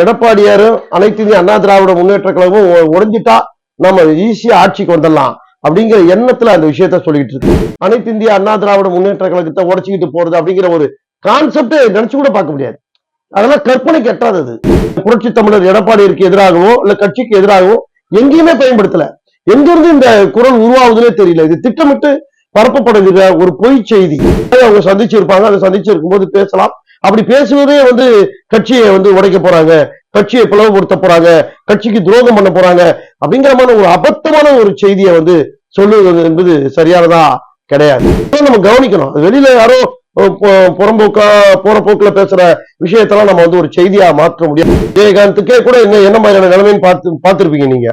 எடப்பாடியாரும் அனைத்து இந்திய அண்ணா திராவிட முன்னேற்ற கழகமும் உடைஞ்சிட்டா நம்ம ஈஸியா ஆட்சிக்கு வந்துடலாம் அப்படிங்கிற எண்ணத்துல அந்த விஷயத்த சொல்லிட்டு இருக்கு. அனைத்து இந்திய அண்ணா திராவிட முன்னேற்ற கழகத்தை உடைச்சிக்கிட்டு போறது அப்படிங்கிற ஒரு கான்செப்ட் நினைச்சு கூட பார்க்க முடியாது. அதெல்லாம் கற்பனைக்கு எட்டாதது புரட்சி தமிழர் எடப்பாடியிற்கு எதிராகவோ இல்ல கட்சிக்கு எதிராகவோ எங்கேயுமே பயன்படுத்தல. எங்கிருந்து இந்த குரல் உருவாகுதுன்னே தெரியல. இது திட்டமிட்டு பரப்பப்படுகிற ஒரு பொய் செய்தி. அவங்க சந்திச்சு இருப்பாங்க அதை சந்திச்சு இருக்கும்போது பேசலாம். அப்படி பேசுவதே வந்து கட்சியை வந்து உடைக்க போறாங்க கட்சியை பிளவுபடுத்த போறாங்க கட்சிக்கு துரோகம் பண்ண போறாங்க அப்படிங்கிற மாதிரி ஒரு அபத்தமான ஒரு செய்தியை வந்து சொல்லுவது என்பது சரியானதா? கிடையாது. நம்ம கவனிக்கணும். வெளியில யாரோ புறம்போக்கா போற போக்குல பேசுற விஷயத்தெல்லாம் நம்ம வந்து ஒரு செய்தியா மாற்ற முடியாது. விஜயகாந்துக்கே கூட என்ன என்ன மாதிரியான நிலைமைன்னு பார்த்து பார்த்திருப்பீங்க நீங்க.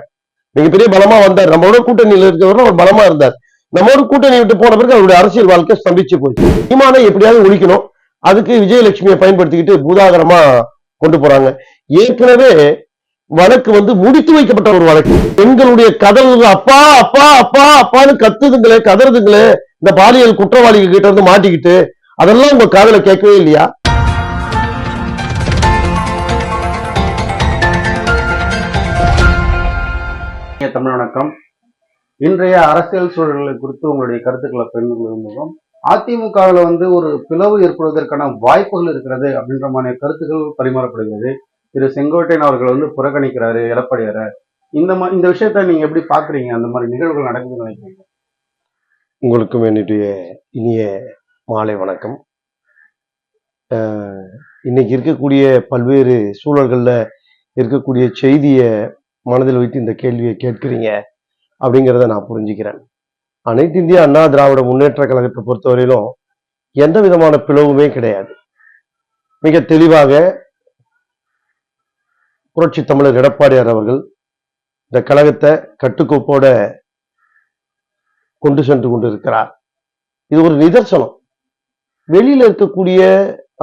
நீங்க பெரிய பலமா வந்தார். நம்மளோட கூட்டணியில இருக்கிறவர் அவர் பலமா இருந்தார். நம்மளோட கூட்டணி விட்டு போன பிறகு அவருடைய அரசியல் வாழ்க்கை ஸ்தம்பிச்சு போச்சு. சீமானை எப்படியாவது ஒழிக்கணும். அதுக்கு விஜயலட்சுமியை பயன்படுத்திக்கிட்டு பூதாகரமா கொண்டு போறாங்க. ஏற்கனவே வழக்கு வந்து முடித்து வைக்கப்பட்ட ஒரு வழக்கு. பெண்களுடைய கதல் அப்பா அப்பா அப்பா அப்பான்னு கத்துதுங்களே கதறுதுங்களே இந்த பாலியல் குற்றவாளிகள் கிட்ட இருந்து மாட்டிக்கிட்டு அதெல்லாம் உங்க காதல கேட்கவே இல்லையா? தமிழ் வணக்கம். இன்றைய அரசியல் சூழல்களை குறித்து உங்களுடைய கருத்துக்களை பெண்கள் மூலம் அதிமுகவில் வந்து ஒரு பிளவு ஏற்படுவதற்கான வாய்ப்புகள் இருக்கிறது அப்படின்ற மாதிரி கருத்துக்கள் பரிமாறப்படுகிறது. திரு செங்கோட்டையன் அவர்கள் வந்து புறக்கணிக்கிறாரு எடப்பாடியார. இந்த மா இந்த விஷயத்த நீங்க எப்படி பாக்குறீங்க? அந்த மாதிரி நிகழ்வுகள் நடக்குதுன்னு நினைக்கிறீங்க? உங்களுக்கும் என்னுடைய இனிய மாலை வணக்கம். இன்னைக்கு இருக்கக்கூடிய பல்வேறு சூழல்களில் இருக்கக்கூடிய செய்தியை மனதில் வைத்து இந்த கேள்வியை கேட்கிறீங்க அப்படிங்கிறத நான் புரிஞ்சுக்கிறேன். அனைத்து இந்திய அண்ணா திராவிட முன்னேற்ற கழகத்தை பொறுத்தவரையிலும் எந்த விதமான பிளவுமே கிடையாது. மிக தெளிவாக புரட்சி தமிழர் எடப்பாடியார் அவர்கள் இந்த கழகத்தை கட்டுக்கோப்போட கொண்டு சென்று கொண்டிருக்கிறார். இது ஒரு நிதர்சனம். வெளியில இருக்கக்கூடிய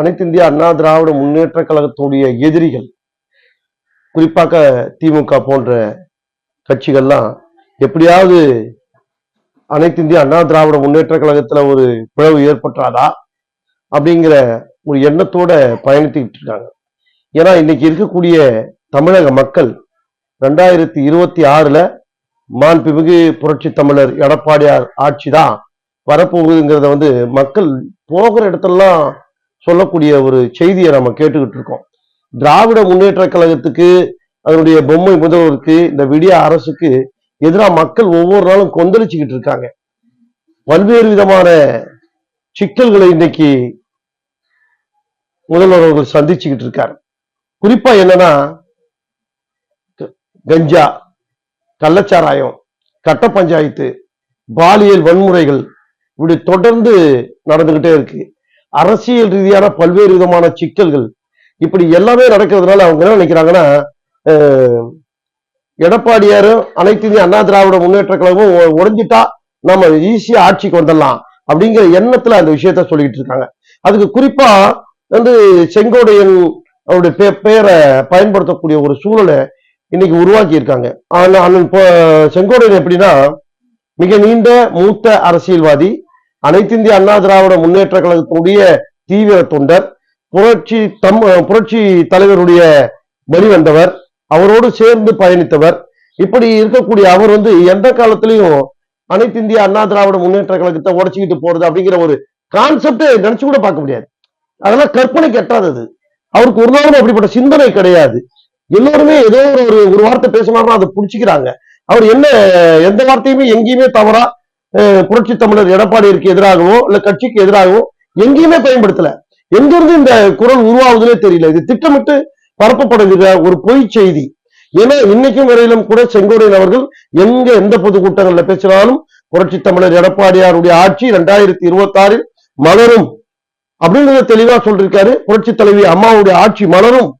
அனைத்து இந்திய அண்ணா திராவிட முன்னேற்ற கழகத்துடைய எதிரிகள் குறிப்பாக திமுக போன்ற கட்சிகள்லாம் எப்படியாவது அனைத்து இந்திய அண்ணா திராவிட முன்னேற்ற கழகத்துல ஒரு பிளவு ஏற்பட்டாதா அப்படிங்கிற ஒரு எண்ணத்தோட பயணித்துக்கிட்டு இருக்காங்க. ஏன்னா இன்னைக்கு இருக்கக்கூடிய தமிழக மக்கள் ரெண்டாயிரத்தி இருபத்தி ஆறுல மாண்புமிகு புரட்சி தமிழர் எடப்பாடியார் ஆட்சி தான் வரப்போகுதுங்கிறத வந்து மக்கள் போகிற இடத்தெல்லாம் சொல்லக்கூடிய ஒரு செய்தியை நம்ம கேட்டுக்கிட்டு இருக்கோம். திராவிட முன்னேற்ற கழகத்துக்கு அதனுடைய பொம்மை முதல்வருக்கு இந்த விடிய அரசுக்கு எதிராக மக்கள் ஒவ்வொரு நாளும் கொந்தளிச்சுக்கிட்டு இருக்காங்க. பல்வேறு விதமான சிக்கல்களை இன்னைக்கு முதல்வர் அவர்கள் சந்திச்சுக்கிட்டு இருக்காரு. குறிப்பா என்னன்னா கஞ்சா கள்ளச்சாராயம் கட்ட பஞ்சாயத்து பாலியல் வன்முறைகள் இப்படி தொடர்ந்து நடந்துகிட்டே இருக்கு. அரசியல் ரீதியான பல்வேறு விதமான சிக்கல்கள் இப்படி எல்லாமே நடக்கிறதுனால அவங்க என்ன நினைக்கிறாங்கன்னா அஹ், எடப்பாடியாரும் அனைத்து இந்திய அண்ணா திராவிட முன்னேற்ற கழகமும் உடஞ்சிட்டா நம்ம ஈஸியா ஆட்சிக்கு வந்துடலாம் அப்படிங்கிற எண்ணத்துல அந்த விஷயத்த சொல்லிட்டு இருக்காங்க. அதுக்கு குறிப்பா வந்து செங்கோடையன் அவருடைய பே- பெயரை பயன்படுத்தக்கூடிய ஒரு சூழலை இன்னைக்கு உருவாக்கி இருக்காங்க அண்ணன் செங்கோடையன் எப்படின்னா மிக நீண்ட மூத்த அரசியல்வாதி அனைத்து இந்திய அண்ணா திராவிட முன்னேற்ற கழகத்தினுடைய தீவிர தொண்டர் புரட்சி தம் புரட்சி தலைவருடைய வெளிவந்தவர் அவரோடு சேர்ந்து பயணித்தவர். இப்படி இருக்கக்கூடிய அவர் வந்து எந்த காலத்திலையும் அனைத்து இந்திய அண்ணா திராவிட முன்னேற்ற கழகத்தை உடச்சிக்கிட்டு போறது அப்படிங்கிற ஒரு கான்செப்டே நினைச்சு கூட பார்க்க முடியாது. அதெல்லாம் கற்பனை கெட்டாதது. அவருக்கு ஒரு நாளும் அப்படிப்பட்ட சிந்தனை கிடையாது. எல்லோருமே ஏதோ ஒரு ஒரு- ஒரு வார்த்தை பேசினாருன்னா அதை புடிச்சுக்கிறாங்க. அவர் என்ன எந்த வார்த்தையுமே எங்கேயுமே தவறா புரட்சி தமிழர் எடப்பாடியிற்கு எதிராகவோ இல்ல கட்சிக்கு எதிராகவோ எங்கேயுமே பயன்படுத்தல. எங்கிருந்து இந்த குரல் உருவாகுதுன்னே தெரியல. இது திட்டமிட்டு பரப்பப்படுகிற ஒரு பொய் செய்தி. ஏன்னா இன்னைக்கும் வரையிலும் கூட செங்கோடையன் அவர்கள் எங்க எந்த பொதுக்கூட்டங்கள்ல பேசினாலும் புரட்சி தமிழர் எடப்பாடியாருடைய ஆட்சி ரெண்டாயிரத்தி இருபத்தி ஆறில் மலரும். அப்படின்றத தெளிவா சொல்லியிருக்காரு புரட்சி தலைவி அம்மாவுடைய ஆட்சி மலரும்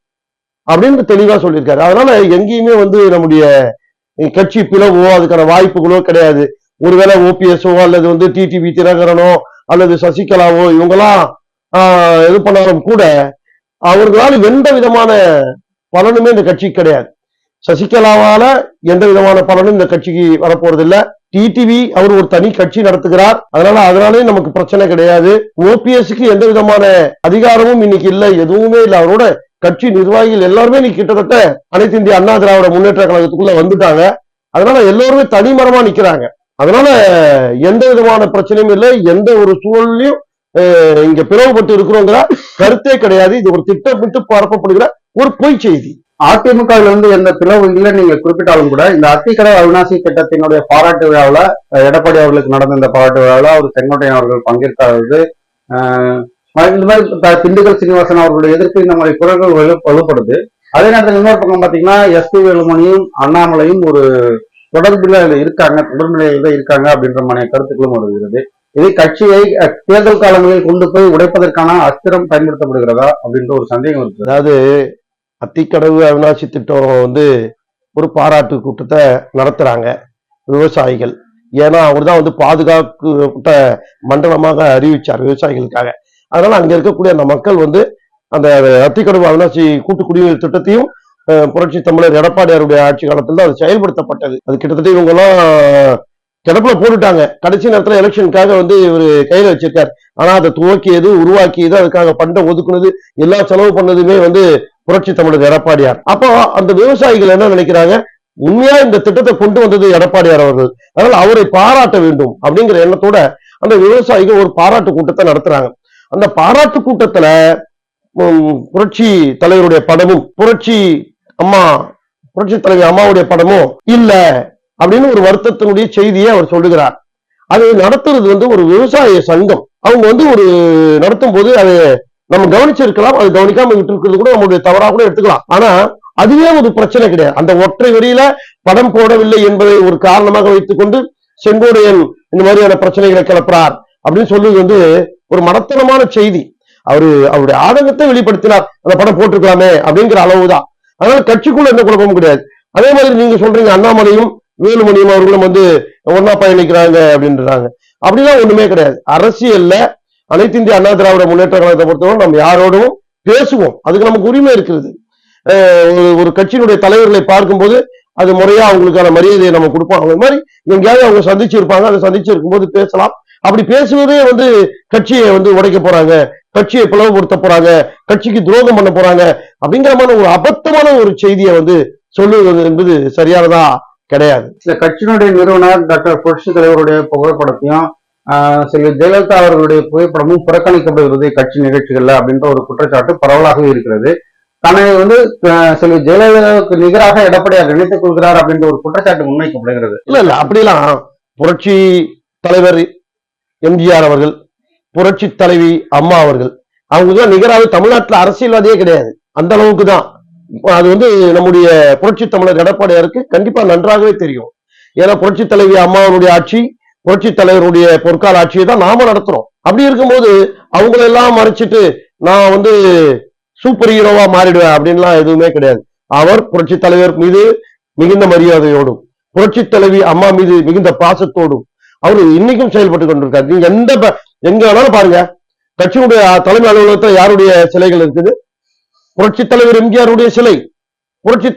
அப்படின்னு தெளிவா சொல்லியிருக்காரு அதனால எங்கேயுமே வந்து நம்முடைய கட்சி பிளவோ அதுக்கான வாய்ப்புகளோ கிடையாது. ஒருவேளை ஓபிஎஸ்ஓ அல்லது வந்து டிடிவி தினகரனோ அல்லது சசிகலாவோ இவங்கெல்லாம் ஆஹ், இது பண்ணாலும் கூட அவர்களால் எந்த விதமான பலனுமே இந்த கட்சிக்கு கிடையாது. சசிகலாவால எந்த விதமான பலனும் இந்த கட்சிக்கு வரப்போறது இல்ல டிடிவி அவர் ஒரு தனி கட்சி நடத்துகிறார். அதனால அதனாலே நமக்கு பிரச்சனை கிடையாது. ஓபிஎஸ்க்கு எந்த விதமான அதிகாரமும் இன்னைக்கு இல்ல எதுவுமே இல்ல. அவரோட கட்சி நிர்வாகிகள் எல்லாருமே இன்னைக்கு கிட்டத்தட்ட அனைத்து இந்திய அண்ணா திராவிட முன்னேற்ற கழகத்துக்குள்ள வந்துட்டாங்க. அதனால எல்லாருமே தனிமரமா நிக்கிறாங்க. அதனால எந்த விதமான பிரச்சனையும் இல்லை. எந்த ஒரு சூழலையும் இங்க பிளவுபட்டு இருக்கிறோங்கிற கருத்தே கிடையாது. இது ஒரு திட்டமிட்டு பரப்பப்படுகிற ஒரு பொய் செய்தி. அதிமுகவில் வந்து எந்த பிளவு இல்லை நீங்க குறிப்பிட்டாலும் கூட இந்த அத்திக்கடை அவிநாசி திட்டத்தினுடைய பாராட்டு விழாவில் எடப்பாடி அவர்களுக்கு நடந்த இந்த பாராட்டு விழாவில் அவர் செங்கோட்டையன் அவர்கள் பங்கேற்காதது. இந்த மாதிரி த- திண்டுக்கல் சீனிவாசன் அவர்களுடைய எதிர்ப்பு இந்த மாதிரி குரல்கள் வலு- வலுப்படுது. அதே நேரத்தில் இன்னொரு பக்கம் பாத்தீங்கன்னா எஸ் பி வேலுமணியும் அண்ணாமலையும் ஒரு தொடர்பில் இருக்காங்க தொடர் தான் இருக்காங்க அப்படின்ற மாதிரி கருத்துக்களும் வருகிறது. இது கட்சியை தேர்தல் காலங்களில் கொண்டு போய் உடைப்பதற்கான அஸ்திரம் பயன்படுத்தப்படுகிறதா அப்படின்ற ஒரு சந்தேகம் இருக்கு. அதாவது அத்திக்கடவு அவினாசி திட்டம் வந்து ஒரு பாராட்டு கூட்டத்தை நடத்துறாங்க விவசாயிகள். ஏன்னா அவர் தான் வந்து பாதுகாக்கப்பட்ட மண்டலமாக அறிவிச்சார் விவசாயிகளுக்காக. அதனால அங்க இருக்கக்கூடிய அந்த மக்கள் வந்து அந்த அத்திக்கடவு அவிநாசி கூட்டு குடிநீர் திட்டத்தையும் புரட்சி தமிழர் எடப்பாடியாருடைய ஆட்சி காலத்தில் அது செயல்படுத்தப்பட்டது. அது கிட்டத்தட்ட இவங்க எல்லாம் கிடப்புல போட்டுட்டாங்க. கடைசி நேரத்துல எலெக்ஷனுக்காக வந்து இவர் கையில வச்சிருக்காரு. ஆனா அதை துவக்கியது உருவாக்கியது அதுக்காக பண்டை ஒதுக்குனது எல்லா செலவு பண்ணதுமே வந்து புரட்சி தமிழர் எடப்பாடியார். அப்போ அந்த விவசாயிகள் என்ன நினைக்கிறாங்க? உண்மையா இந்த திட்டத்தை கொண்டு வந்தது எடப்பாடியார் அவர்கள். அதனால அவரை பாராட்ட வேண்டும் அப்படிங்கிற எண்ணத்தோட அந்த விவசாயிகள் ஒரு பாராட்டு கூட்டத்தை நடத்துறாங்க. அந்த பாராட்டு கூட்டத்துல புரட்சி தலைவருடைய படமும் புரட்சி அம்மா புரட்சி தலைவி அம்மாவுடைய படமும் இல்ல. அப்படின்னு ஒரு வருத்தத்தினுடைய செய்தியை அவர் சொல்லுகிறார். அதை நடத்துறது வந்து ஒரு விவசாய சங்கம். அவங்க வந்து ஒரு நடத்தும் போது அது நம்ம கவனிச்சிருக்கலாம் அது கவனிக்காம விட்டு இருக்கிறது கூட நம்மளுடைய தவறா கூட எடுத்துக்கலாம். ஆனா அதுவே ஒரு பிரச்சனை கிடையாது. அந்த ஒற்றை வரியில படம் போடவில்லை என்பதை ஒரு காரணமாக வைத்துக்கொண்டு செங்கோடையன் இந்த மாதிரியான பிரச்சனைகளை கிளப்புறார் அப்படின்னு சொல்லுவது வந்து ஒரு மடத்தனமான செய்தி. அவரு அவருடைய ஆதங்கத்தை வெளிப்படுத்தினார். அந்த படம் போட்டிருக்கலாமே அப்படிங்கிற அளவுதான். அதனால கட்சிக்குள்ள எந்த குழப்பமும் கிடையாது. அதே மாதிரி நீங்க சொல்றீங்க அண்ணாமலையும் வேலுமணியும் அவர்களும் வந்து ஒன்னா பயணிக்கிறாங்க அப்படின்றாங்க. அப்படிலாம் ஒண்ணுமே கிடையாது. அரசியல்ல அனைத்து இந்திய அண்ணா திராவிட முன்னேற்ற கழகத்தை பொறுத்தவரை நம்ம யாரோடும் பேசுவோம். அதுக்கு நமக்கு உரிமை இருக்கிறது. ஒரு- ஒரு கட்சியினுடைய தலைவர்களை பார்க்கும்போது அது முறையா அவங்களுக்கான மரியாதையை நம்ம கொடுப்போம். அது மாதிரி எங்கேயாவது அவங்க சந்திச்சு இருப்பாங்க அதை சந்திச்சு இருக்கும்போது பேசலாம். அப்படி பேசுவதே வந்து கட்சியை வந்து உடைக்க போறாங்க. கட்சியை பிளவுபடுத்த போறாங்க. கட்சிக்கு துரோகம் பண்ண போறாங்க. அப்படிங்கிற மாதிரி ஒரு அபத்தமான ஒரு செய்தியை வந்து சொல்லுவது என்பது சரியானதா கிடையாது. இந்த கட்சியினுடைய நிறுவனர் டாக்டர் புரட்சி தலைவருடைய புகைப்படத்தையும் செல்வி ஜெயலலிதா அவர்களுடைய புகைப்படமும் புறக்கணிக்கப்படுகிறது கட்சி நிகழ்ச்சிகள்ல அப்படின்ற ஒரு குற்றச்சாட்டு பரவலாகவே இருக்கிறது. தன்னை வந்து செல்வி ஜெயலலிதாவுக்கு நிகராக எடப்பாடியார் நினைத்துக் கொள்கிறார் அப்படின்ற ஒரு குற்றச்சாட்டு முன்வைக்கப்படுகிறது. இல்ல இல்ல அப்படிலாம் புரட்சி தலைவர் எம்ஜிஆர் அவர்கள் புரட்சி தலைவி அம்மா அவர்கள் அவங்களுக்கு நிகராக தமிழ்நாட்டுல அரசியல்வாதியே கிடையாது. அந்த அளவுக்கு தான் அது வந்து நம்முடைய புரட்சி தமிழர் எடப்பாடியாருக்கு கண்டிப்பா நன்றாகவே தெரியும். ஏன்னா புரட்சி தலைவி அம்மாவுடைய ஆட்சி புரட்சி தலைவருடைய பொற்கால ஆட்சியை தான் நாம நடத்துறோம். அப்படி இருக்கும்போது அவங்களெல்லாம் மறைச்சிட்டு நான் வந்து சூப்பர் ஹீரோவா மாறிடுவேன் அப்படின்லாம் எதுவுமே கிடையாது. அவர் புரட்சி தலைவர் மீது மிகுந்த மரியாதையோடும் புரட்சி தலைவி அம்மா மீது மிகுந்த பாசத்தோடும் அவர் இன்னைக்கும் செயல்பட்டு கொண்டிருக்காரு. நீங்க எந்த ப- எங்க வேணாலும் பாருங்க. கட்சியுடைய தலைமை அலுவலகத்துல யாருடைய சிலைகள் இருக்குது? புரட்சி தலைவர் எம்ஜிஆருடைய சிலை புரட்சி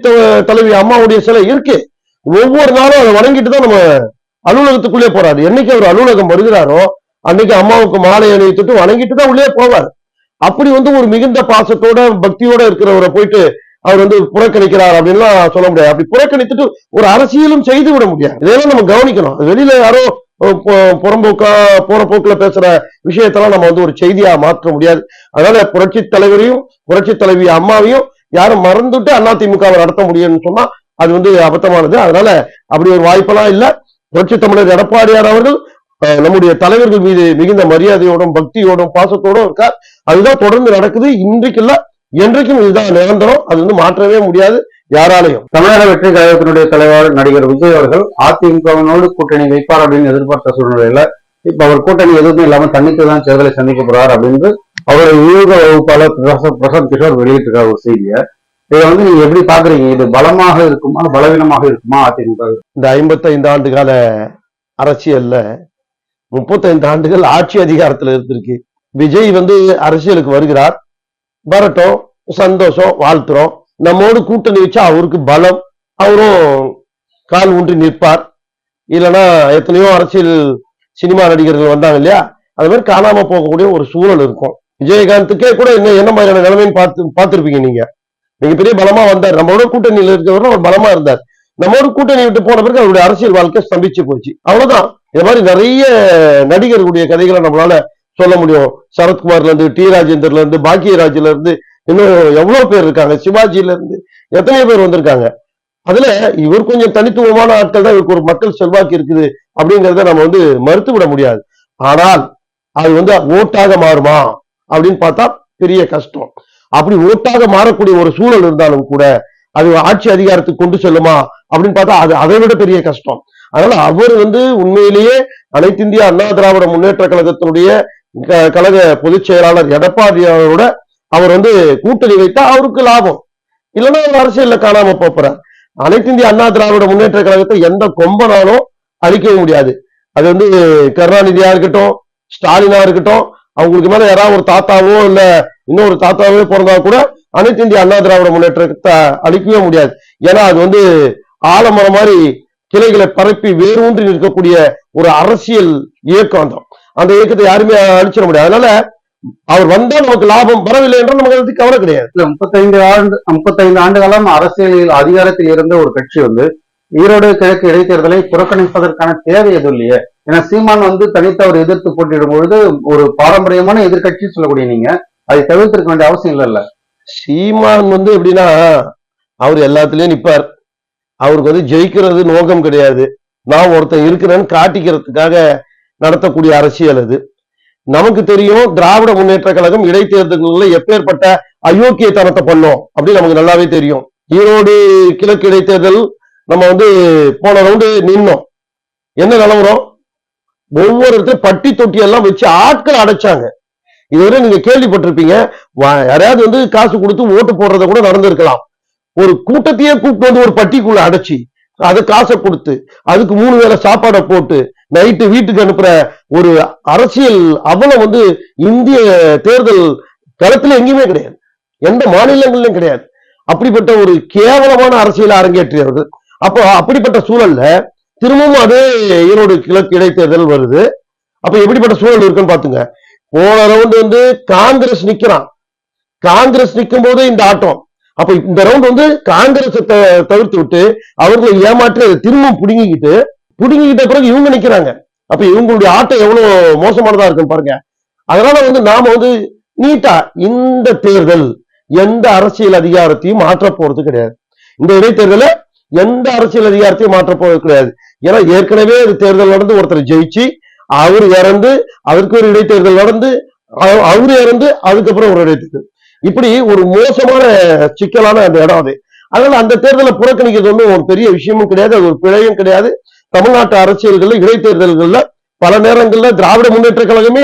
தலைவி அம்மாவுடைய சிலை இருக்கு. ஒவ்வொரு நாளும் அதை வணங்கிட்டு தான் நம்ம அலுவலகத்துக்குள்ளே போறாரு. என்னைக்கு அவர் அலுவலகம் வருகிறாரோ அன்னைக்கு அம்மாவுக்கு மாலை அணிவித்துட்டு வணங்கிட்டு தான் உள்ளே போவார். அப்படி வந்து ஒரு மிகுந்த பாசத்தோட பக்தியோட இருக்கிறவரை போயிட்டு அவர் வந்து புறக்கணிக்கிறார் அப்படின்லாம் சொல்ல முடியாது. அப்படி புறக்கணித்துட்டு ஒரு அரசியலும் செய்து விட முடியாது. இதெல்லாம் நம்ம கவனிக்கணும். வெளியில யாரோ புறம்போக்கா போற போக்குல பேசுற விஷயத்தெல்லாம் நம்ம வந்து ஒரு செய்தியா மாற்ற முடியாது. அதனால புரட்சி தலைவரையும் புரட்சி தலைவி அம்மாவையும் யாரும் மறந்துட்டு அதிமுகவை நடத்த முடியும்னு சொன்னா அது வந்து அபத்தமானது. அதனால அப்படி ஒரு வாய்ப்பெல்லாம் இல்ல. புரட்சி தமிழர் எடப்பாடியார் அவர்கள் நம்முடைய தலைவர்கள் மீது மிகுந்த மரியாதையோடும் பக்தியோடும் பாசத்தோடும் இருக்கார். அதுதான் தொடர்ந்து நடக்குது. இன்றைக்கு இல்ல. என்றைக்கும் இதுதான் நிரந்தரம். அது வந்து மாற்றவே முடியாது. யாராலையும் தமிழக வெற்றி கழகத்தினுடைய தலைவர் நடிகர் விஜய் அவர்கள் அதிமுகவினோடு கூட்டணி வைப்பார் அப்படின்னு எதிர்பார்த்த சூழ்நிலையில இப்ப அவர் கூட்டணி எதுவுமே இல்லாம தன்னித்து தான் தேர்தலை சந்திக்க போறார் அப்படின்னு அவருடைய யூக வகுப்பாளர் பிரசாத் பிரசாந்த் கிஷோர் வெளியிட்டிருக்கார் ஒரு செய்தியை. இதை வந்து நீங்க எப்படி பாக்குறீங்க? இது பலமாக இருக்குமா? பலவீனமாக இருக்குமா அதிமுக? இந்த 55 ஆண்டு கால அரசியல்ல முப்பத்தைந்து ஆண்டுகள் ஆட்சி அதிகாரத்துல இருந்திருக்கு. விஜய் வந்து அரசியலுக்கு வருகிறார். வரட்டும் சந்தோஷம் வாழ்த்துறோம். நம்மோடு கூட்டணி வச்சா அவருக்கு பலம். அவரும் கால் ஊன்றி நிற்பார். இல்லைன்னா எத்தனையோ அரசியல் சினிமா நடிகர்கள் வந்தாங்க இல்லையா? அது மாதிரி காணாம போகக்கூடிய ஒரு சூழல் இருக்கும். விஜயகாந்துக்கே கூட என்ன என்ன மாதிரியான நிலைமைன்னு பார்த்து பார்த்துருப்பீங்க நீங்க. நீங்க பெரிய பலமா வந்தார். நம்மளோட கூட்டணியில இருக்கிறவரை அவர் பலமா இருந்தார். நம்மோட கூட்டணி விட்டு போன பிறகு அவருடைய அரசியல் வாழ்க்கை ஸ்தம்பிச்சு போச்சு. அவ்வளவுதான். இது மாதிரி நிறைய நடிகர்களுடைய கதைகளை நம்மளால சொல்ல முடியும். சரத்குமார்ல இருந்து டி. ராஜேந்தர்ல இருந்து பாக்கியராஜ்ல இருந்து இன்னும் எவ்வளவு பேர் இருக்காங்க? சிவாஜில இருந்து எத்தனையோ பேர் வந்திருக்காங்க. அதுல இவர் கொஞ்சம் தனித்துவமான ஆட்கள் தான் இவருக்கு ஒரு மக்கள் செல்வாக்கு இருக்குது அப்படிங்கறத நம்ம வந்து மறுத்து விட முடியாது. ஆனால் அது வந்து ஓட்டாக மாறுமா அப்படின்னு பார்த்தா பெரிய கஷ்டம். அப்படி ஓட்டாக மாறக்கூடிய ஒரு சூழல் இருந்தாலும் கூட அது ஆட்சி அதிகாரத்துக்கு கொண்டு செல்லுமா அப்படின்னு பார்த்தா அது அதை விட பெரிய கஷ்டம். அதனால அவர் வந்து உண்மையிலேயே அனைத்து இந்திய அண்ணா திராவிட முன்னேற்ற கழகத்தினுடைய க- கழக பொதுச் செயலாளர் எடப்பாடியாரோட அவர் வந்து கூட்டணி வைத்தா அவருக்கு லாபம். இல்லைன்னா அவர் அரசியல்ல காணாம போறார் அனைத்து இந்திய அண்ணா திராவிட முன்னேற்ற கழகத்தை எந்த கொம்பனாலும் அழிக்கவே முடியாது. அது வந்து கருணாநிதியா இருக்கட்டும் ஸ்டாலினா இருக்கட்டும் அவங்களுக்கு மேல யாராவது ஒரு தாத்தாவோ இல்ல இன்னொரு தாத்தாவோ பிறந்தா கூட அனைத்து இந்திய அண்ணா திராவிட முன்னேற்றத்தை அழிக்கவே முடியாது. ஏன்னா அது வந்து ஆலமரம் மாதிரி கிளைகளை பரப்பி வேரூன்றி நிற்கக்கூடிய ஒரு அரசியல் இயக்கம் தான் அந்த இயக்கத்தை யாருமே அழிச்சிட முடியாது. அதனால அவர் வந்தா நமக்கு லாபம் வரவில்லை என்றால் நமக்கு அதை கவலை கிடையாது. இல்ல முப்பத்தைந்து ஆண்டு முப்பத்தைந்து ஆண்டு காலம் அரசியலில் அதிகாரத்தில் இருந்த ஒரு கட்சி வந்து ஈரோடு கிழக்கு இடைத்தேர்தலை புறக்கணிப்பதற்கான தேவை எதுவும் இல்லையே. ஏன்னா சீமான் வந்து தனித்து அவர் எதிர்த்து போட்டியிடும் பொழுது ஒரு பாரம்பரியமான எதிர்க்கட்சி சொல்லக்கூடிய நீங்க அதை தவிர்த்திருக்க வேண்டிய அவசியம் இல்லைல்ல. சீமான் வந்து எப்படின்னா அவர் எல்லாத்துலயும் நிப்பார். அவருக்கு வந்து ஜெயிக்கிறது நோக்கம் கிடையாது. நான் ஒருத்தன் இருக்கிறேன்னு காட்டிக்கிறதுக்காக நடத்தக்கூடிய அரசியல் அது. நமக்கு தெரியும் திராவிட முன்னேற்ற கழகம் இடைத்தேர்தல்களில் எப்பேற்பட்ட அயோக்கியத்தனத்தை பண்ணோம் அப்படின்னு நமக்கு நல்லாவே தெரியும். ஈரோடு கிழக்கு இடைத்தேர்தல் நம்ம வந்து போன ரவுண்டு நின்னோம். என்ன நிலவரம்? ஒவ்வொரு இடத்துல பட்டி தொட்டி எல்லாம் வச்சு ஆட்கள் அடைச்சாங்க. இதுவரை நீங்க கேள்விப்பட்டிருப்பீங்க. யாராவது வந்து காசு கொடுத்து ஓட்டு போடுறத கூட நடந்திருக்கலாம். ஒரு கூட்டத்தையே கூப்பிட்டு வந்து ஒரு பட்டிக்குள்ள அடைச்சி அது காசை கொடுத்து அதுக்கு மூணு வேளை சாப்பாடை போட்டு நைட்டு வீட்டுக்கு அனுப்புற ஒரு அரசியல் அவலம் வந்து இந்திய தேர்தல் களத்துல எங்கேயுமே கிடையாது. எந்த மாநிலங்களிலும் கிடையாது. அப்படிப்பட்ட ஒரு கேவலமான அரசியல் அரங்கேற்றியவர்கள். அப்போ அப்படிப்பட்ட சூழல்ல திரும்பவும் அதே ஈரோடு கிழக்கு இடைத்தேர்தல் வருது. அப்ப எப்படிப்பட்ட சூழல் இருக்குன்னு பாத்துங்க போன ரவுண்ட் வந்து காங்கிரஸ் நிக்கிறான். காங்கிரஸ் நிக்கும் போது இந்த ஆட்டம். அப்ப இந்த ரவுண்ட் வந்து காங்கிரஸ் தவிர்த்து விட்டு அவர்களை ஏமாற்றி அதை திரும்பவும் புடுங்கிக்கிட்டு புடுங்கிக்கிட்ட பிறகு இவங்க நிக்கிறாங்க. அப்ப இவங்களுடைய ஆட்டம் எவ்வளவு மோசமானதா இருக்கும் பாருங்க. அதனால வந்து நாம வந்து நீட்டா இந்த தேர்தல் எந்த அரசியல் அதிகாரத்தையும் மாற்ற போறது கிடையாது. இந்த இடைத்தேர்தல எந்த அரசியல் அதிகாரத்தையும் மாற்ற போறது கிடையாது. ஏன்னா ஏற்கனவே ஒரு தேர்தல் நடந்து ஒருத்தர் ஜெயிச்சு அவர் இறந்து அதற்கு ஒரு இடைத்தேர்தல் நடந்து அவ- அவரு இறந்து அதுக்கப்புறம் ஒரு இடைத்தேர்தல். இப்படி ஒரு மோசமான சிக்கலான அந்த இடம் அது. அதனால அந்த தேர்தலை புறக்கணிக்கிறது ஒன்றும் ஒரு பெரிய விஷயமும் கிடையாது அது ஒரு பிழையும் கிடையாது. தமிழ்நாட்டு அரசியல்கள்ல இடைத்தேர்தல்கள்ல பல நேரங்கள்ல திராவிட முன்னேற்ற கழகமே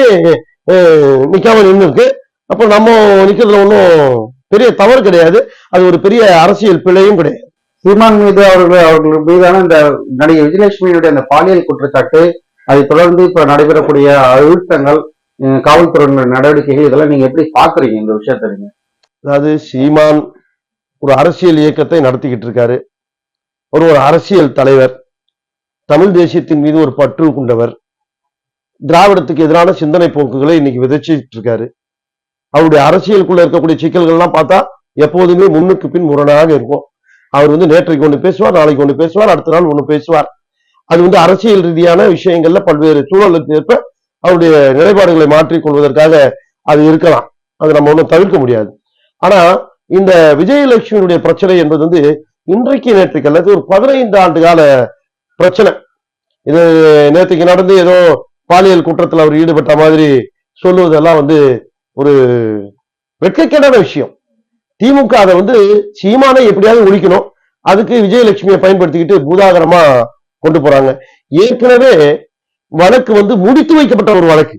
நிக்காம நின்று இருக்கு அப்ப நம்ம நிக்கிறதுல ஒன்றும் பெரிய தவறு கிடையாது. அது ஒரு பெரிய அரசியல் பிழையும் கிடையாது. சீமான் மீது அவர்கள் அவர்கள் மீதான இந்த நடிகை விஜயலட்சுமியுடைய அந்த பாலியல் குற்றச்சாட்டு அதை தொடர்ந்து இப்ப நடைபெறக்கூடிய அழுத்தங்கள் காவல்துறையினர் நடவடிக்கைகள் இதெல்லாம் நீங்க எப்படி பாக்குறீங்க இந்த விஷயத்தை நீங்க? அதாவது சீமான் ஒரு அரசியல் இயக்கத்தை நடத்திக்கிட்டு இருக்காரு. ஒரு ஒரு அரசியல் தலைவர். தமிழ் தேசியத்தின் மீது ஒரு பற்று கொண்டவர். திராவிடத்துக்கு எதிரான சிந்தனை போக்குகளை இன்னைக்கு விதைச்சிட்டு இருக்காரு அவருடைய அரசியலுக்குள்ள இருக்கக்கூடிய சிக்கல்கள்லாம் பார்த்தா எப்போதுமே முன்னுக்கு பின் முரணாக இருக்கும். அவர் வந்து நேற்றைக்கு ஒன்று பேசுவார் நாளைக்கு ஒன்று பேசுவார் அடுத்த நாள் ஒன்று பேசுவார். அது வந்து அரசியல் ரீதியான விஷயங்கள்ல பல்வேறு சூழலுக்கு ஏற்ப அவருடைய நிலைப்பாடுகளை மாற்றிக் கொள்வதற்காக அது இருக்கலாம். அது நம்ம ஒன்றும் தவிர்க்க முடியாது. ஆனா இந்த விஜயலட்சுமியுடைய பிரச்சனை என்பது வந்து இன்றைக்கு நேற்றுக்கு அல்லது ஒரு பதினைந்து ஆண்டு கால பிரச்சனை. இது நேற்றுக்கு நடந்து ஏதோ பாலியல் குற்றத்தில் அவர் ஈடுபட்ட மாதிரி சொல்லுவதெல்லாம் வந்து ஒரு வெட்கக்கேடான விஷயம். திமுக அதை வந்து சீமானை எப்படியாவது ஒழிக்கணும். அதுக்கு விஜயலட்சுமியை பயன்படுத்திக்கிட்டு பூதாகரமா கொண்டு போறாங்க. ஏற்கனவே வழக்கு வந்து முடித்து வைக்கப்பட்ட ஒரு வழக்கு.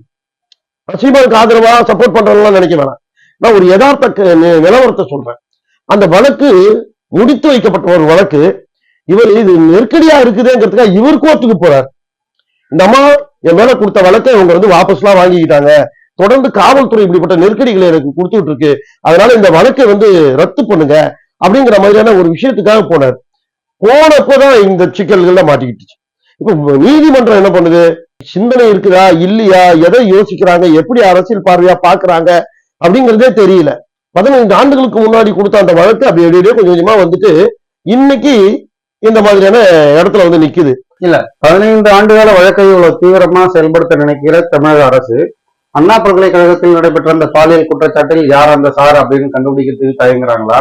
சீமானுக்கு ஆதரவா சப்போர்ட் பண்றவங்களாம் நினைக்க வேணாம். நான் ஒரு யதார்த்த நிலவரத்தை சொல்றேன். அந்த வழக்கு முடித்து வைக்கப்பட்ட ஒரு வழக்கு இவர் இது நெருக்கடியா இருக்குதுங்கிறதுக்காக இவர் கோர்ட்டுக்கு போறார். இந்த அம்மா என் மேல கொடுத்த வழக்கை இவங்க வந்து வாபஸ்லாம் வாங்கிக்கிட்டாங்க. தொடர்ந்து காவல்துறை இப்படிப்பட்ட நெருக்கடிகளை எனக்கு கொடுத்துட்டு இருக்கு அதனால இந்த வழக்கை வந்து ரத்து பண்ணுங்க அப்படிங்கிற மாதிரியான ஒரு விஷயத்துக்காக போனார். போனப்போதான் இந்த சிக்கல்கள்ல மாட்டிக்கிட்டுச்சு. இப்ப நீதிமன்றம் என்ன பண்ணுது? சிந்தனை இருக்குதா? இல்லையா? எதை யோசிக்கிறாங்க? எப்படி அரசியல் பார்வையா பாக்குறாங்க அப்படிங்கிறதே தெரியல. பதினைந்து ஆண்டுகளுக்கு முன்னாடி கொடுத்த அந்த வழக்கு அப்படி அப்படியே கொஞ்சம் கொஞ்சமா வந்துட்டு இன்னைக்கு இந்த மாதிரியான இடத்துல வந்து நிக்குது. பதினைந்து ஆண்டுகால வழக்கை இவ்வளவு தீவிரமா செயல்படுத்த நினைக்கிற தமிழக அரசு அண்ணா பல்கலைக்கழகத்தில் நடைபெற்ற அந்த பாலியல் குற்றச்சாட்டில் யார் அந்த சார் அப்படின்னு கண்டுபிடிக்கிறதுக்கு தயங்குறாங்களா?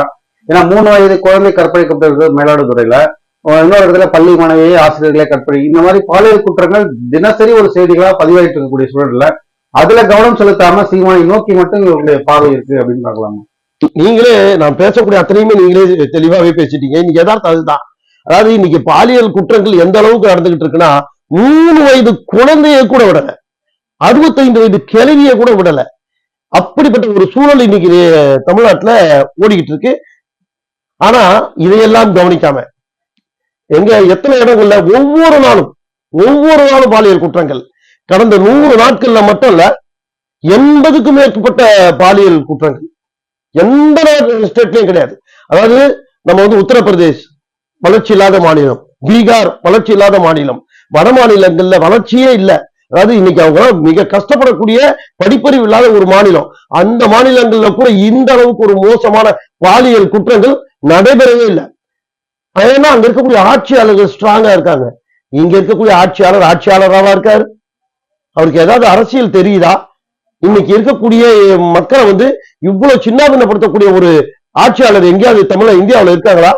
ஏன்னா மூணு வயது குழந்தை கற்பழிக்கப்பட்டிருக்கு மயிலாடுதுறையில அஹ் இன்னொரு இடத்துல பள்ளி மாணவியை ஆசிரியர்களே கற்பழி. இந்த மாதிரி பாலியல் குற்றங்கள் தினசரி ஒரு செய்திகளா பதிவாயிட்டு இருக்கக்கூடிய சூழல்ல அதுல கவனம் செலுத்தாம சீமானை நோக்கி மட்டும் இவருடைய பார்வை இருக்கு அப்படின்னு பார்க்கலாமா? நீங்களே நான் பேசக்கூடிய அத்தனையுமே நீங்களே தெளிவாவே பேசிட்டீங்க. இன்னைக்கு யதார்த்தம் அதுதான். அதாவது இன்னைக்கு பாலியல் குற்றங்கள் எந்த அளவுக்கு நடந்துகிட்டு இருக்குன்னா மூணு வயது குழந்தைய கூட விடல. அறுபத்தைந்து வயது கிழவிய கூட விடல. அப்படிப்பட்ட ஒரு சூழல் இன்னைக்கு தமிழ்நாட்டுல ஓடிக்கிட்டு இருக்கு. ஆனா இதையெல்லாம் கவனிக்காம எங்க எத்தனை இடங்கள்ல ஒவ்வொரு நாளும் ஒவ்வொரு நாளும் பாலியல் குற்றங்கள். கடந்த நூறு நாட்கள்ல மட்டும் இல்ல எண்பதுக்கும் மேற்பட்ட பாலியல் குற்றங்கள். எந்த ஸ்டேட்லயும் கிடையாது. அதாவது நம்ம வந்து உத்தரப்பிரதேஷ் வளர்ச்சி இல்லாத மாநிலம். பீகார் வளர்ச்சி இல்லாத மாநிலம். வட மாநிலங்கள்ல வளர்ச்சியே இல்ல. அதாவது இன்னைக்கு அவங்க மிக கஷ்டப்படக்கூடிய படிப்பறிவு இல்லாத ஒரு மாநிலம். அந்த மாநிலங்கள்ல கூட இந்த அளவுக்கு ஒரு மோசமான பாலியல் குற்றங்கள் நடைபெறவே இல்லை. ஏன்னா அங்க இருக்கக்கூடிய ஆட்சியாளர்கள் ஸ்ட்ராங்கா இருக்காங்க. இங்க இருக்கக்கூடிய ஆட்சியாளர் ஆட்சியாளராவா இருக்காரு. அவருக்கு ஏதாவது அரசியல் தெரியுதா? இன்னைக்கு இருக்கக்கூடிய மக்களை வந்து இவ்வளவு சின்னாபின்னப்படுத்தக்கூடிய ஒரு ஆட்சியாளர் எங்கேயாவது தமிழ இந்தியாவுல இருக்காங்களா?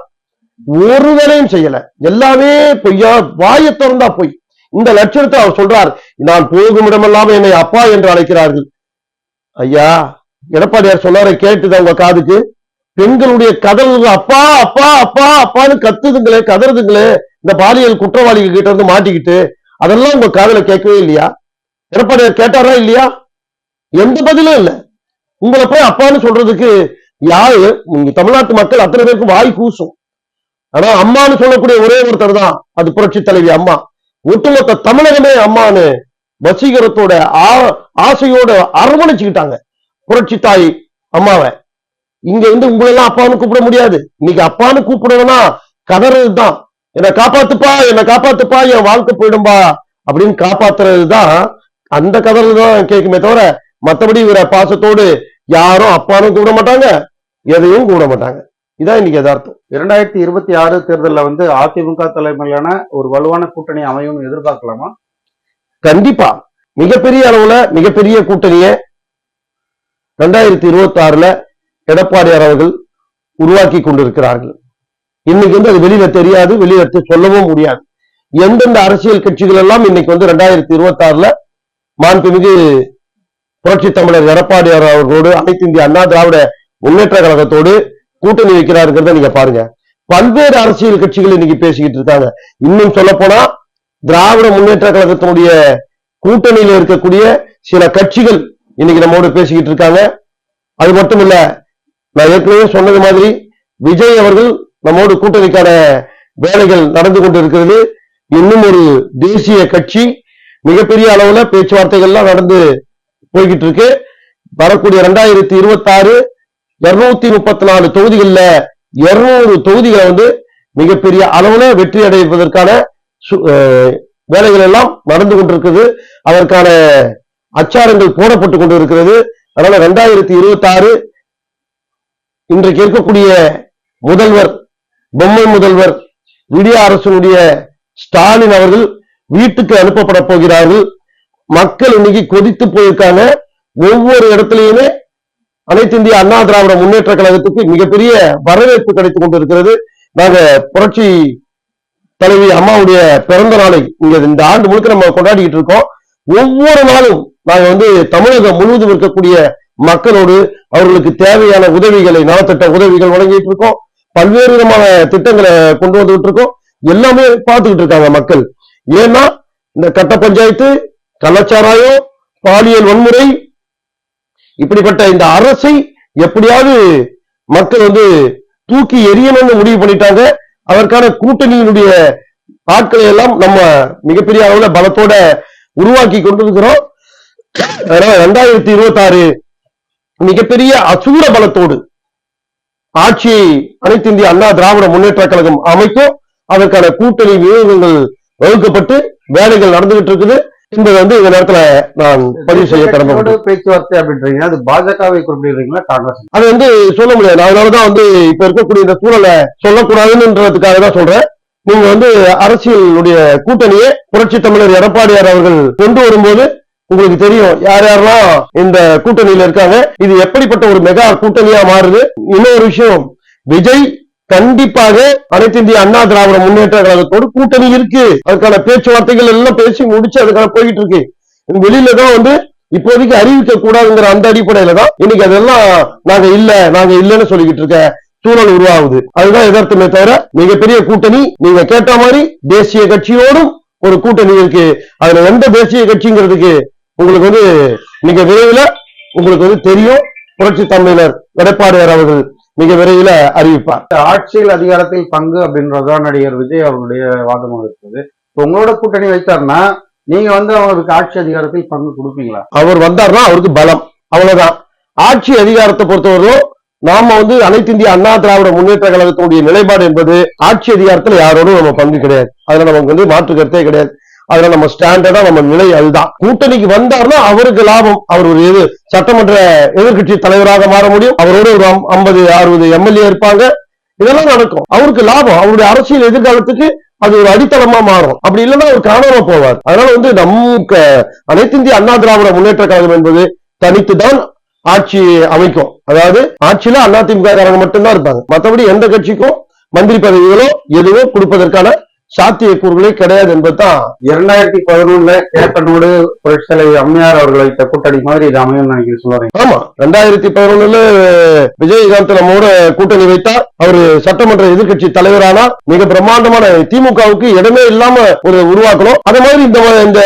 ஒரு வேலையும் செய்யல. எல்லாமே பொய்யா வாயை திறந்தா பொய். இந்த லட்சணத்தை அவர் சொல்றார். நான் போகும் இடமெல்லாம் என்னை அப்பா என்று அழைக்கிறார்கள். ஐயா எடப்பாடியார் சொன்னாரை கேட்டுது உங்க காதுக்கு? பெண்களுடைய கதறது அப்பா அப்பா அப்பா அப்பான்னு கத்துதுங்களே கதறதுங்களே. இந்த பாலியல் குற்றவாளிகள் கிட்ட இருந்து மாட்டிக்கிட்டு அதெல்லாம் உங்க காதுல கேட்கவே இல்லையா? எடப்பாடியார் கேட்டாரா இல்லையா? எந்த பதிலும் இல்ல. உங்களை போய் அப்பான்னு சொல்றதுக்கு யாரு? தமிழ்நாட்டு மக்கள் அத்தனை பேருக்கு வாய் கூசும். ஆனா அம்மான்னு சொல்லக்கூடிய ஒரே ஒருத்தர் தான் அது புரட்சி தலைவி அம்மா. ஒட்டுமொத்த தமிழகமே அம்மான்னு வசீகரத்தோட ஆ- ஆசையோட அரவணைச்சுக்கிட்டாங்க புரட்சி தாய் அம்மாவை. இங்க வந்து உங்களெல்லாம் அப்பான்னு கூப்பிட முடியாது. இன்னைக்கு அப்பான்னு கூப்பிடணும்னா கதறதுதான் என்னை காப்பாத்துப்பா என்னை காப்பாத்துப்பா என் வாழ்க்கை போயிடும்பா அப்படின்னு காப்பாத்துறது தான் அந்த கதறது தான் கேட்குமே தவிர மத்தபடி இவரை பாசத்தோடு யாரும் அப்பானும் கூப்பிட மாட்டாங்க. எதையும் கூப்பிட மாட்டாங்க. இதான் இன்னைக்கு யதார்த்தம். இரண்டாயிரத்தி இருபத்தி ஆறு தேர்தலில் வந்து அதிமுக தலைமையிலான ஒரு வலுவான கூட்டணி அமையும் எதிர்பார்க்கலாமா? கண்டிப்பா. மிகப்பெரிய அளவுல மிகப்பெரிய கூட்டணியை ரெண்டாயிரத்தி இருபத்தி ஆறுல எடப்பாடியார் அவர்கள் உருவாக்கி கொண்டிருக்கிறார்கள். இன்னைக்கு வந்து அது வெளியில தெரியாது வெளியில சொல்லவும் முடியாது. எந்தெந்த அரசியல் கட்சிகள் எல்லாம் இன்னைக்கு வந்து ரெண்டாயிரத்தி இருபத்தி ஆறுல மாண்புமிகு புரட்சி தமிழர் எடப்பாடியார் அவர்களோடு அனைத்து இந்திய அண்ணா திராவிட முன்னேற்ற கழகத்தோடு கூட்டணி வைக்கிறாருங்கிறத நீங்க பாருங்க. பல்வேறு அரசியல் கட்சிகள் இன்னைக்கு பேசிக்கிட்டு இருக்காங்க. இன்னும் சொல்ல போனா திராவிட முன்னேற்ற கழகத்தினுடைய கூட்டணியில இருக்கக்கூடிய சில கட்சிகள் இன்னைக்கு நம்மோடு பேசிக்கிட்டு இருக்காங்க. அது மட்டும் இல்ல நான் ஏற்கனவே சொன்னது மாதிரி விஜய் அவர்கள் நம்மோடு கூட்டணிக்கான வேலைகள் நடந்து கொண்டிருக்கிறது. இன்னும் ஒரு தேசிய கட்சி மிகப்பெரிய அளவுல பேச்சுவார்த்தைகள்லாம் நடந்து போய்கிட்டு இருக்கு. வரக்கூடிய ரெண்டாயிரத்தி இருபத்தி ஆறு இருநூத்தி முப்பத்தி நாலு தொகுதிகள்ல இருநூறு தொகுதிகளை வந்து மிகப்பெரிய அளவுல வெற்றி அடைவதற்கான சு- வேலைகள் எல்லாம் நடந்து கொண்டிருக்கிறது அதற்கான அச்சாரங்கள் போடப்பட்டு கொண்டிருக்கிறது. அதனால ரெண்டாயிரத்தி இருபத்தி ஆறு இன்றைக்கு இருக்கக்கூடிய முதல்வர் பொம்மை முதல்வர் விடிய அரசனுடைய ஸ்டாலின் அவர்கள் வீட்டுக்கு அனுப்பப்பட போகிறார்கள். மக்கள் இன்னைக்கு கொதித்து போயிருக்காங்க. ஒவ்வொரு இடத்துலயுமே அனைத்து இந்திய அண்ணா திராவிட முன்னேற்ற கழகத்துக்கு மிகப்பெரிய வரவேற்பு கிடைத்துக் கொண்டிருக்கிறது. நாங்க புரட்சி தலைவி அம்மாவுடைய பிறந்த நாளை இங்க இந்த ஆண்டு முழுக்க நம்ம கொண்டாடிட்டு இருக்கோம். ஒவ்வொரு நாளும் நாங்க வந்து தமிழகம் முழுவதும் இருக்கக்கூடிய மக்களோடு அவர்களுக்கு தேவையான உதவிகளை நலத்திட்ட உதவிகள் வழங்கிட்டு இருக்கோம். பல்வேறு விதமான திட்டங்களை கொண்டு வந்துகிட்டு இருக்கோம். எல்லாமே பார்த்துக்கிட்டு இருக்காங்க மக்கள். ஏன்னா இந்த கட்ட பஞ்சாயத்து கலாச்சாராயம் பாலியல் வன்முறை இப்படிப்பட்ட இந்த அரசை எப்படியாவது மக்கள் வந்து தூக்கி எரியணும்னு முடிவு பண்ணிட்டாங்க. அதற்கான கூட்டணியினுடைய ஆட்களை எல்லாம் நம்ம மிகப்பெரிய அளவுல பலத்தோட உருவாக்கி கொண்டிருக்கிறோம். அதனால ரெண்டாயிரத்தி இருபத்தி ஆறு மிகப்பெரிய அசூர பலத்தோடு ஆட்சியை அனைத்து இந்திய அண்ணா திராவிட முன்னேற்ற கழகம் அமைக்கும் அதற்கான கூட்டணி வியூகங்கள் வகுக்கப்பட்டு வேலைகள் நடந்துகிட்டு இருக்குது. என்பதை வந்து இந்த நேரத்துல நான் பதிவு செய்ய கட்சியோட பேச்சுவார்த்தை அப்படின்றீங்க அது பாஜகவை குறிப்பிடுறீங்களா காங்கிரஸ்? அது வந்து சொல்ல முடியாது. அதனாலதான் வந்து இப்ப இருக்கக்கூடிய இந்த சூழலை சொல்லக்கூடாதுன்றதுக்காக தான் சொல்றேன். நீங்க வந்து அரசியலுடைய கூட்டணியை புரட்சி தமிழர் எடப்பாடியார் அவர்கள் கொண்டு வரும்போது உங்களுக்கு தெரியும் யார் யாரெல்லாம் இந்த கூட்டணியில இருக்காங்க. இது எப்படிப்பட்ட ஒரு மெகா கூட்டணியா மாறுது. இன்னொரு விஷயம் விஜய் கண்டிப்பாக அனைத்து இந்திய அண்ணா திராவிட முன்னேற்ற கழகத்தோடு கூட்டணி இருக்கு. அதுக்கான பேச்சுவார்த்தைகள் எல்லாம் பேசி முடிச்சு அதுக்கான போயிட்டு இருக்கு. வெளியில தான் வந்து இப்போதைக்கு அறிவிக்க கூடாதுங்கிற அந்த அடிப்படையில தான் இன்னைக்கு அதெல்லாம் நாங்க இல்ல நாங்க இல்லைன்னு சொல்லிக்கிட்டு இருக்க சூழல் உருவாகுது. அதுதான் எதார்த்தமே தவிர மிகப்பெரிய கூட்டணி நீங்க கேட்ட மாதிரி தேசிய கட்சியோடும் ஒரு கூட்டணி இருக்கு. அதுல எந்த தேசிய கட்சிங்கிறதுக்கு உங்களுக்கு வந்து மிக விரைவில் உங்களுக்கு வந்து தெரியும். புரட்சி தமிழர் எடப்பாடியார் அவர்கள் மிக விரைவில் அறிவிப்பார். ஆட்சியில் அதிகாரத்தில் பங்கு அப்படின்றதுதான் நடிகர் விஜய் அவருடைய வாதமாக இருக்குது. இப்போ உங்களோட கூட்டணி வைத்தார்னா நீங்க வந்து அவருக்கு ஆட்சி அதிகாரத்தில் பங்கு கொடுப்பீங்களா? அவர் வந்தார்னா அவருக்கு பலம். அவ்வளவுதான். ஆட்சி அதிகாரத்தை பொறுத்தவரையும் நாம வந்து அனைத்து இந்திய அண்ணா திராவிட முன்னேற்ற கழகத்தினுடைய நிலைப்பாடு என்பது ஆட்சி அதிகாரத்துல யாரோடும் நம்ம பங்கு கிடையாது. அதுல நமக்கு வந்து மாற்று கருத்தே கிடையாது. அதுல நம்ம ஸ்டாண்டர்டா நம்ம நிலை அதுதான். கூட்டணிக்கு வந்தார்னா அவருக்கு லாபம். அவர் ஒரு எது சட்டமன்ற எதிர்க்கட்சி தலைவராக மாற முடியும். அவரோட ஒரு ஐம்பது அறுபது எம்எல்ஏ இருப்பாங்க. இதெல்லாம் நடக்கும். அவருக்கு லாபம். அவருடைய அரசியல் எதிர்காலத்துக்கு அது ஒரு அடித்தளமா மாறும். அப்படி இல்லைன்னா அவர் காணாம போவார். அதனால வந்து நமக்கு அனைத்து இந்திய அண்ணா திராவிட முன்னேற்ற கழகம் என்பது தனித்துதான் ஆட்சி அமைக்கும். அதாவது ஆட்சியில அதிமுக காரங்க மட்டும்தான் இருப்பாங்க. மற்றபடி எந்த கட்சிக்கும் மந்திரி பதவிகளோ எதுவோ கொடுப்பதற்கான சாத்தியக்கூறுகளே கிடையாது என்பதுதான் இரண்டாயிரத்தி பதினொன்னுல கேப்டனோடு புரட்சித்தலை அம்மையார் அவர்கள் வைத்த கூட்டணி மாதிரி இது அமையும் நினைக்கிறேன் சொல்லுவாங்க ஆமா. ரெண்டாயிரத்தி பதினொன்னுல விஜயகாந்த் நம்மோட கூட்டணி வைத்தார். அவரு சட்டமன்ற எதிர்க்கட்சி தலைவரானா. மிக பிரம்மாண்டமான திமுகவுக்கு இடமே இல்லாம ஒரு உருவாக்கணும். அதே மாதிரி இந்த இந்த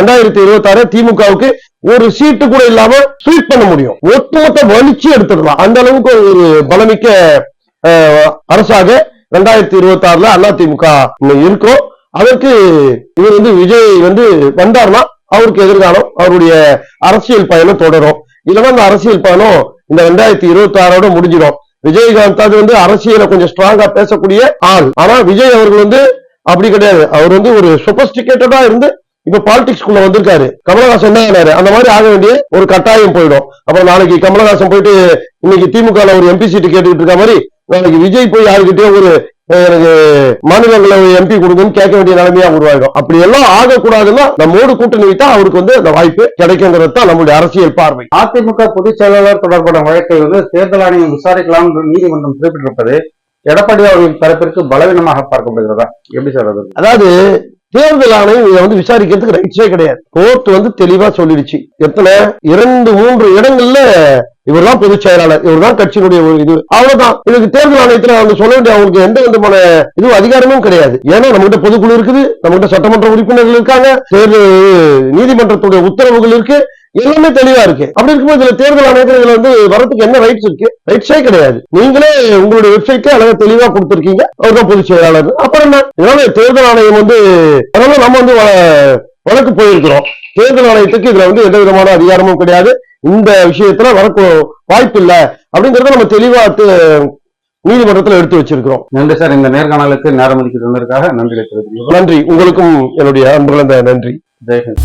ரெண்டாயிரத்தி இருபத்தி ஆறு திமுகவுக்கு ஒரு சீட்டு கூட இல்லாம ஸ்வீப் பண்ண முடியும். ஒட்டுமொத்த வலிச்சு எடுத்துடலாம். அந்த அளவுக்கு ஒரு பலமிக்க அரசாக ரெண்டாயிரத்தி இருபத்தி ஆறுல அதிமுக இருக்கும் அதற்கு இவர் வந்து விஜய் வந்து வந்தார்னா அவருக்கு எதிர்காலம் அவருடைய அரசியல் பயணம் தொடரும். இல்லைன்னா அந்த அரசியல் பயணம் இந்த ரெண்டாயிரத்தி இருபத்தி ஆறோட முடிஞ்சிடும். விஜயகாந்த் அது வந்து அரசியலை கொஞ்சம் ஸ்ட்ராங்கா பேசக்கூடிய ஆள். ஆனா விஜய் அவர்கள் வந்து அப்படி கிடையாது. அவர் வந்து ஒரு சொபஸ்டிகேட்டடா இருந்து இப்ப பாலிடிக்ஸ் குள்ள வந்திருக்காரு. கமலஹாசன் என்ன ஆனாரு அந்த மாதிரி ஆக வேண்டிய ஒரு கட்டாயம் போயிடும். அப்புறம் நாளைக்கு கமலஹாசன் போயிட்டு இன்னைக்கு திமுக ஒரு எம்பி சீட்டு கேட்டுக்கிட்டு இருக்க மாதிரி நாளைக்கு விஜய் போய் யாருக்கிட்டயோ ஒரு எனக்கு மாநிலங்களவை எம்பி கொடுங்கன்னு கேட்க வேண்டிய நிலைமையா உருவாயிடும். அப்படி எல்லாம் ஆகக்கூடாதுன்னா நம்மோடு கூட்டணி வைத்தா அவருக்கு வந்து அந்த வாய்ப்பு கிடைக்குங்கிறது தான் நம்முடைய அரசியல் பார்வை. அதிமுக பொதுச் செயலாளர் தொடர்பான வழக்கை வந்து தேர்தல் ஆணையம் விசாரிக்கலாம் என்று நீதிமன்றம் குறிப்பிட்டிருப்பது எடப்பாடி அவர்களின் தரப்பிற்கு பலவீனமாக பார்க்கப்படுகிறதா? எப்படி சார் அது? அதாவது தேர்தல் ஆணையம் இதை வந்து விசாரிக்கிறதுக்கு ரைட்ஸே கிடையாது. கோர்ட் வந்து தெளிவா சொல்லிடுச்சு. எத்தனை? இரண்டு மூன்று இடங்கள்ல இவர்தான் பொதுச் செயலாளர் இவர்தான் கட்சியினுடைய ஒரு இது. அவ்வளவுதான். இதுக்கு தேர்தல் ஆணையத்தில் அவங்க சொல்ல வேண்டிய அவங்களுக்கு எந்த விதமான இது அதிகாரமும் கிடையாது. ஏன்னா நம்மகிட்ட பொதுக்குழு இருக்குது நம்மகிட்ட சட்டமன்ற உறுப்பினர்கள் இருக்காங்க தேர்தல் நீதிமன்றத்துடைய உத்தரவுகள் இருக்கு எல்லாமே தெளிவா இருக்கு. அப்படி இருக்கும்போது இதுல தேர்தல் ஆணையத்தில் இதுல வந்து வரதுக்கு என்ன ரைட்ஸ் இருக்கு? ரைட்ஸே கிடையாது. நீங்களே உங்களுடைய வெப்சைட்ல அழகா தெளிவா கொடுத்துருக்கீங்க. அவர்தான் பொதுச் செயலாளர். அப்புறம் என்ன? இதனால தேர்தல் ஆணையம் வந்து அதனால நம்ம வந்து வ- வழக்கு போயிருக்கிறோம். தேர்தல் ஆணையத்துக்கு இதுல வந்து எந்த விதமான அதிகாரமும் கிடையாது. இந்த விஷயத்துல வரக்கும் வாய்ப்பு இல்லை அப்படிங்கறத நம்ம தெளிவா நீதிமன்றத்தில் எடுத்து வச்சிருக்கிறோம். நன்றி சார். இந்த நேர்காணலுக்கு நேரம் ஒதுக்கி தந்ததற்காக நன்றி நன்றி. உங்களுக்கும் என்னுடைய அன்புகளந்த நன்றி. ஜெய்ஹிந்த்